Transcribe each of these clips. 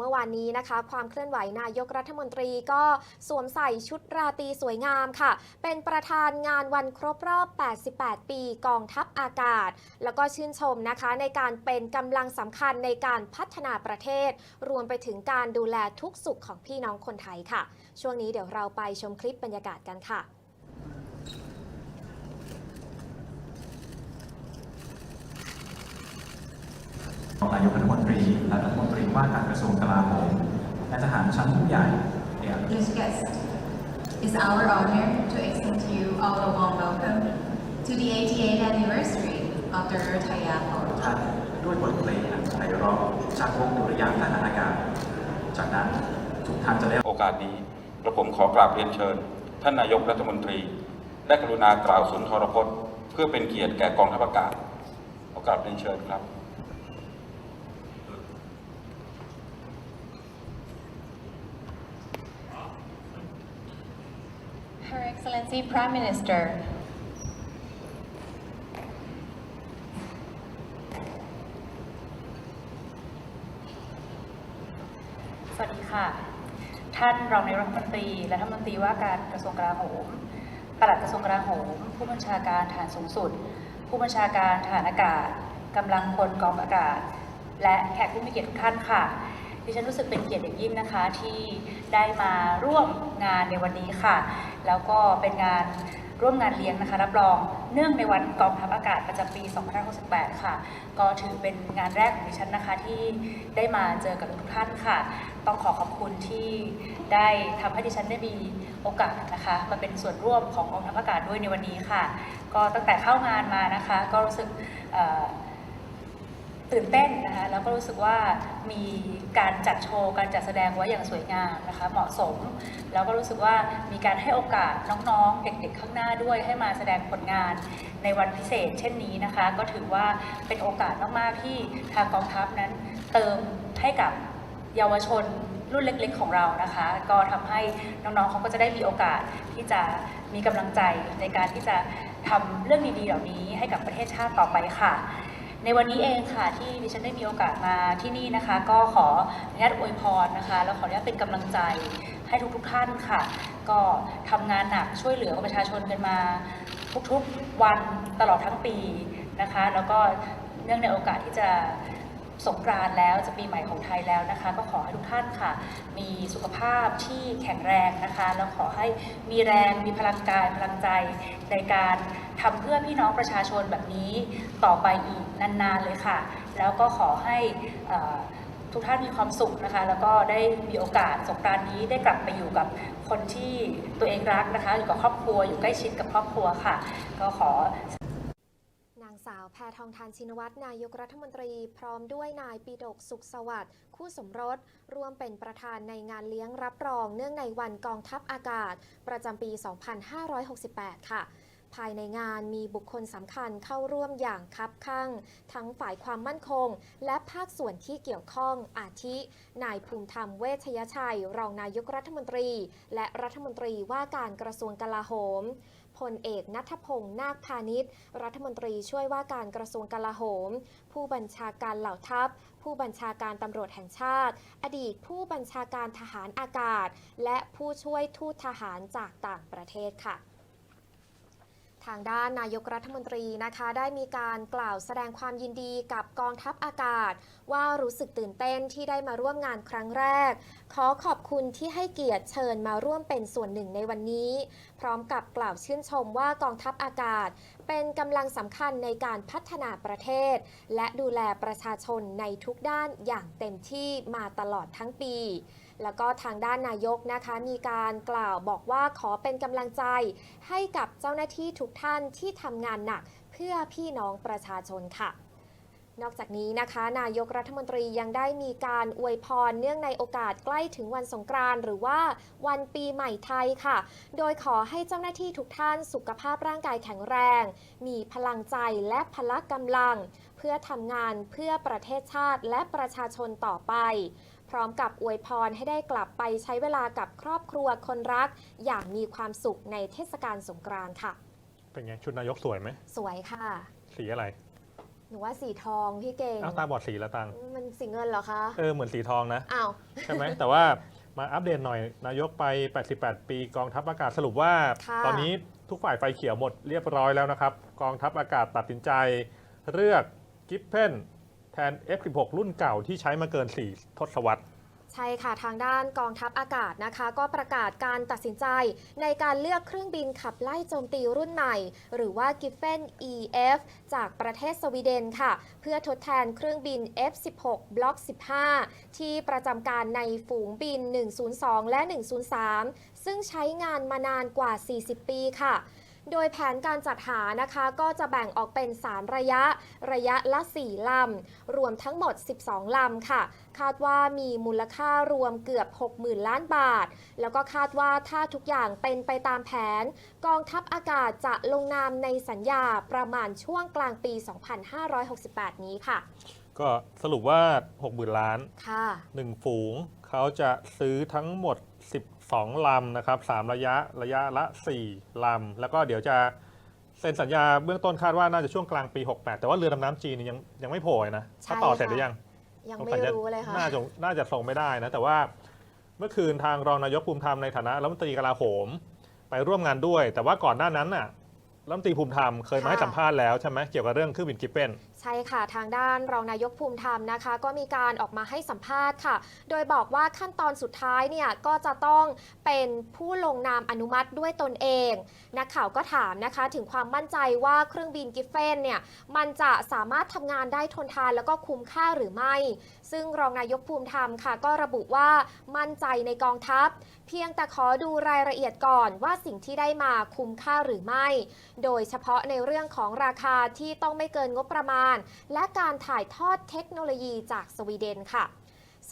เมื่อวานนี้นะคะ ความเคลื่อนไหวนายกรัฐมนตรีก็สวมใส่ชุดราตรีสวยงามค่ะ เป็นประธานงานวันครบรอบ 88 ปีกองทัพอากาศ แล้วก็ชื่นชมนะคะในการเป็นกำลังสำคัญในการพัฒนาประเทศ รวมไปถึงการดูแลทุกสุขของพี่น้องคนไทยค่ะ ช่วงนี้เดี๋ยวเราไปชมคลิปบรรยากาศกันค่ะ รองนายกรัฐมนตรี และรัฐมนตรีว่าการกระทรวงกลาโหมและทหารชั้นผู้ใหญ่เนี่ย Dear guests, it's our honor to extend to you all a warm welcome to the 88th anniversary of the Earth Triathlon. ท่านด้วยบทเพลงอันไพเราะจากวงดุริยางค์ทหารอากาศจากนั้นทุกท่านจะได้ โอกาสนี้กระผมขอกราบเรียนเชิญ ท่านนายกรัฐมนตรี ได้กรุณากล่าวสุนทรพจน์ เพื่อเป็นเกียรติแก่กองทัพอากาศขอกราบเรียนเชิญครับ Excellency Prime Minister, สวัสดีค่ะ ท่านรองนายกรัฐมนตรี และรัฐมนตรีว่าการกระทรวงกลาโหม ปลัดกระทรวงกลาโหม ผู้บัญชาการทหารสูงสุด ผู้บัญชาการทหารอากาศ กำลังพลกองอากาศ และแขกผู้มีเกียรติทุกท่านค่ะ ดิฉันรู้สึกเป็นเกียรติอย่างยิ่งนะคะที่ได้มาร่วมงานในวันนี้ค่ะ แล้วก็เป็นงานร่วมงานเลี้ยงนะคะ รับรองเนื่องในวันกองทัพอากาศประจำปี2568 ค่ะ ก็ถือเป็นงานแรกของดิฉันนะคะที่ได้มาเจอกับทุกท่านค่ะ ต้องขอขอบคุณที่ได้ทำให้ดิฉันได้มีโอกาสนะคะมาเป็นส่วนร่วมของกองทัพอากาศด้วยในวันนี้ค่ะ ก็ตั้งแต่เข้างานมานะคะ ก็รู้สึก ตื่นเต้นนะคะแล้วก็รู้สึกว่ามีการจัดโชว์การจัดแสดงไว้อย่างสวยงามนะคะเหมาะสม แล้วก็รู้สึกว่ามีการให้โอกาสน้องๆ เด็กๆ ข้างหน้าด้วยให้มาแสดงผลงานในวันพิเศษ เช่นนี้นะคะ ก็ถือว่าเป็นโอกาสมากๆที่ทางกองทัพนั้นเติมให้กับเยาวชนรุ่นเล็กๆ ของเรานะคะ ก็ทำให้น้องๆเขาก็จะได้มีโอกาสที่จะมีกำลังใจในการที่จะทำเรื่องดีๆเหล่านี้ให้กับประเทศชาติต่อไปค่ะ ในวันนี้เองค่ะที่ดิฉันได้มีโอกาสมาที่นี่นะคะ ก็ขออนุญาตอวยพรนะคะ แล้วขออนุญาตเป็นกำลังใจให้ทุกๆทท่านค่ะ ก็ทำงานหนักช่วยเหลือประชาชนกันมา ทุกๆวันตลอดทั้งปีนะคะ แล้วก็เนื่องในโอกาสที่จะ สงกรานต์แล้วจะปีใหม่ของไทยแล้วนะคะ ก็ขอให้ทุกท่านค่ะ มีสุขภาพที่แข็งแรงนะคะ แล้วขอให้มีแรงมีพลังกายพลังใจในการทำเพื่อพี่น้องประชาชนแบบนี้ต่อไปอีกนานๆเลยค่ะ แล้วก็ขอให้ทุกท่านมีความสุขนะคะ แล้วก็ได้มีโอกาสสงกรานต์นี้ได้กลับไปอยู่กับคนที่ตัวเองรักนะคะ อยู่กับครอบครัวอยู่ใกล้ชิดกับครอบครัวค่ะ ก็ขอ สาวแพทองทานชินวัตรนายกรัฐมนตรี พร้อมด้วยนายปีดกสุขสวัสดิ์คู่สมรสร่วมเป็นประธานในงานเลี้ยงรับรองเนื่องในวันกองทัพอากาศ ประจำปี 2568 ค่ะ ภายในงานมีบุคคลสำคัญเข้าร่วมอย่างคับข้างทั้งฝ่ายความมั่นคง และภาคส่วนที่เกี่ยวข้องอาทิ นายภูมิธรรมเวชยชัย รองนายกรัฐมนตรี และรัฐมนตรีว่าการกระทรวงกลาโหมพลเอกนัทพงศ์นาคพาณิชย์ รัฐมนตรีช่วยว่าการกระทรวงกลาโหม ผู้บัญชาการเหล่าทัพ ผู้บัญชาการตำรวจแห่งชาติ อดีตผู้บัญชาการทหารอากาศ และผู้ช่วยทูตทหารจากต่างประเทศค่ะ ทางด้านนายกรัฐมนตรีนะคะได้มีการกล่าวแสดงความยินดีกับกองทัพอากาศ ว่ารู้สึกตื่นเต้นที่ได้มาร่วมงานครั้งแรก ขอขอบคุณที่ให้เกียรติเชิญมาร่วมเป็นส่วนหนึ่งในวันนี้ พร้อมกับกล่าวชื่นชมว่ากองทัพอากาศ เป็นกำลังสำคัญในการพัฒนาประเทศ และดูแลประชาชนในทุกด้านอย่างเต็มที่มาตลอดทั้งปี แล้วก็ทางด้านนายกนะคะมีการกล่าวบอกว่าขอเป็นกำลังใจ ให้กับเจ้าหน้าที่ทุกท่านที่ทำงานหนักเพื่อพี่น้องประชาชนค่ะนอกจากนี้นะคะ นายกรัฐมนตรียังได้มีการอวยพรเนื่องในโอกาสใกล้ถึงวันสงกรานต์หรือว่าวันปีใหม่ไทยค่ะ โดยขอให้เจ้าหน้าที่ทุกท่านสุขภาพร่างกายแข็งแรง มีพลังใจและพละกำลัง เพื่อทำงานเพื่อประเทศชาติและประชาชนต่อไป พร้อมกับอวยพรให้ได้กลับไปใช้เวลากับครอบครัวคนรัก อย่างมีความสุขในเทศกาลสงกรานต์ค่ะ เป็นไง ชุดนายกสวยไหม สวยค่ะ สีอะไร หนูว่าสีทองพี่เก่งอ้าวตาบอดสีละตัง มันสีเงินเหรอคะ เออ เหมือนสีทองนะ อ้าว ใช่ไหม แต่ว่ามาอัปเดตหน่อยนายกไป 88 ปีกองทัพอากาศสรุปว่าค่ะตอนนี้ทุกฝ่ายไฟเขียวหมดเรียบร้อยแล้วนะครับ กองทัพอากาศตัดสินใจ เลือกกิฟเพน แทน F16 รุ่นเก่าที่ใช้มาเกิน 4 ทศวรรษใช่ค่ะ ทางด้านกองทัพอากาศนะคะ ก็ประกาศการตัดสินใจในการเลือกเครื่องบินขับไล่โจมตีรุ่นใหม่ หรือว่า Giffen EF จากประเทศสวีเดนค่ะ เพื่อทดแทนเครื่องบิน F16 Block 15 ที่ประจำการในฝูงบิน 102 และ 103 ซึ่งใช้งานมานานกว่า 40 ปีค่ะ โดยแผนการจัดหานะคะก็จะแบ่งออกเป็น 3 ระยะ ระยะละ 4 ลำ รวมทั้งหมด 12 ลำค่ะ คาดว่ามีมูลค่ารวมเกือบ 60,000 ล้านบาท แล้วก็คาดว่าถ้าทุกอย่างเป็นไปตามแผน กองทัพอากาศจะลงนามในสัญญาประมาณช่วงกลางปี 2568 นี้ค่ะ ก็สรุปว่า 60,000 ล้านค่ะ1ฝูงเขาจะซื้อทั้งหมด 12ลำนะครับ3ระยะระยะละ 4ลำแล้วก็เดี๋ยวจะเซ็นสัญญาเบื้องต้นคาดว่าน่าจะช่วงกลางปี 68 แต่ว่าเรือดำน้ำจีนนี่ยังยังไม่โผล่นะใช่เขาต่อเสร็จค่ะหรือยังยังสงไม่สัจะรู้เลยค่ะน่าจะน่าจะส่งไม่ได้นะแต่ว่าเมื่อคืนทางรองนายกภูมิธรรมในฐานะรัฐมนตรีกลาโหม ไปร่วมงานด้วย แต่ว่าก่อนหน้านั้นน่ะรัฐมนตรีภูมิธรรมเคยมาให้ค่ะสัมภาษณ์แล้วใช่ไหมเกี่ยวกับเรื่องเครื่องบินกิฟเฟน ใช่ค่ะ ทางด้านรองนายกภูมิธรรมนะคะ ก็มีการออกมาให้สัมภาษณ์ค่ะ โดยบอกว่าขั้นตอนสุดท้ายเนี่ยก็จะต้องเป็นผู้ลงนามอนุมัติด้วยตนเอง นักข่าวก็ถามนะคะ ถึงความมั่นใจว่าเครื่องบินกิฟเฟนเนี่ยมันจะสามารถทำงานได้ทนทานแล้วก็คุ้มค่าหรือไม่ ซึ่งรองนายกภูมิธรรมค่ะ ก็ระบุว่ามั่นใจในกองทัพ เพียงแต่ขอดูรายละเอียดก่อนว่าสิ่งที่ได้มาคุ้มค่าหรือไม่ โดยเฉพาะในเรื่องของราคาที่ต้องไม่เกินงบประมาณและการถ่ายทอดเทคโนโลยีจากสวีเดนค่ะ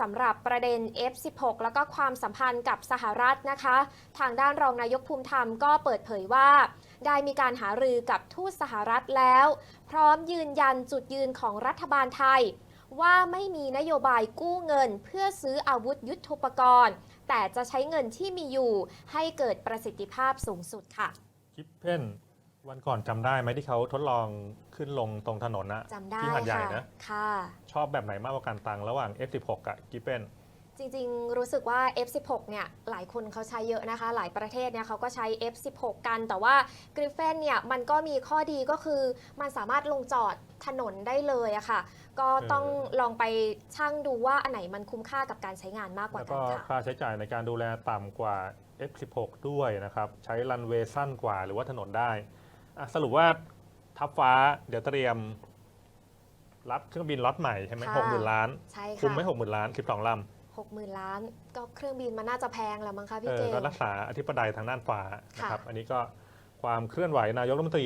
สำหรับประเด็น F16 แล้วก็ความสัมพันธ์กับสหรัฐนะคะ ทางด้านรองนายกภูมิธรรมก็เปิดเผยว่า ได้มีการหารือกับทูตสหรัฐแล้ว พร้อมยืนยันจุดยืนของรัฐบาลไทย ว่าไม่มีนโยบายกู้เงิน เพื่อซื้ออาวุธยุทโธปกรณ์ แต่จะใช้เงินที่มีอยู่ให้เกิดประสิทธิภาพสูงสุดค่ะกิฟเพน วันก่อนจำได้ไหมที่เขาทดลองขึ้นลงตรงถนนนะจำได้ที่หาดใหญ่ค่ะนะ ค่ะ ชอบแบบไหนมากกว่ากันตังระหว่าง F16 กับกิฟเพนจริงๆ รู้สึกว่า F16 เนี่ย หลายคนเขาใช้เยอะนะคะ หลายประเทศเนี่ยเขาก็ใช้ F16 กัน แต่ว่า Griffin เนี่ย มันก็มีข้อดีก็คือ มันสามารถลงจอดถนนได้เลยอะค่ะ ก็ต้องลองไปชั่งดูว่าอันไหนมันคุ้มค่ากับการใช้งานมากกว่าแล้วกัก็นค่ะค่าใช้จ่ายในการดูแลต่ำกว่า F16 ด้วยนะครับ ใช้รันเวย์สั้นกว่าหรือว่าถนนได้ อะสรุปว่าทัพฟ้าเดี๋ยวเตรียม รับเครื่องบินล็อตใหม่ใช่ไหมค่ะ หกหมื่นล้าน ใช่คุ้มค่ะไหมหกหมื่นล้าน12ลหกหมื่นล้านก็เครื่องบินมันน่าจะแพงแล้วมั้งคะำพี่เอเจอมก็รักษาอธิปไตยทางด้านฟ้านะครับ ค่ะ อันนี้ก็ความเคลื่อนไหวนายกรัฐมนตรี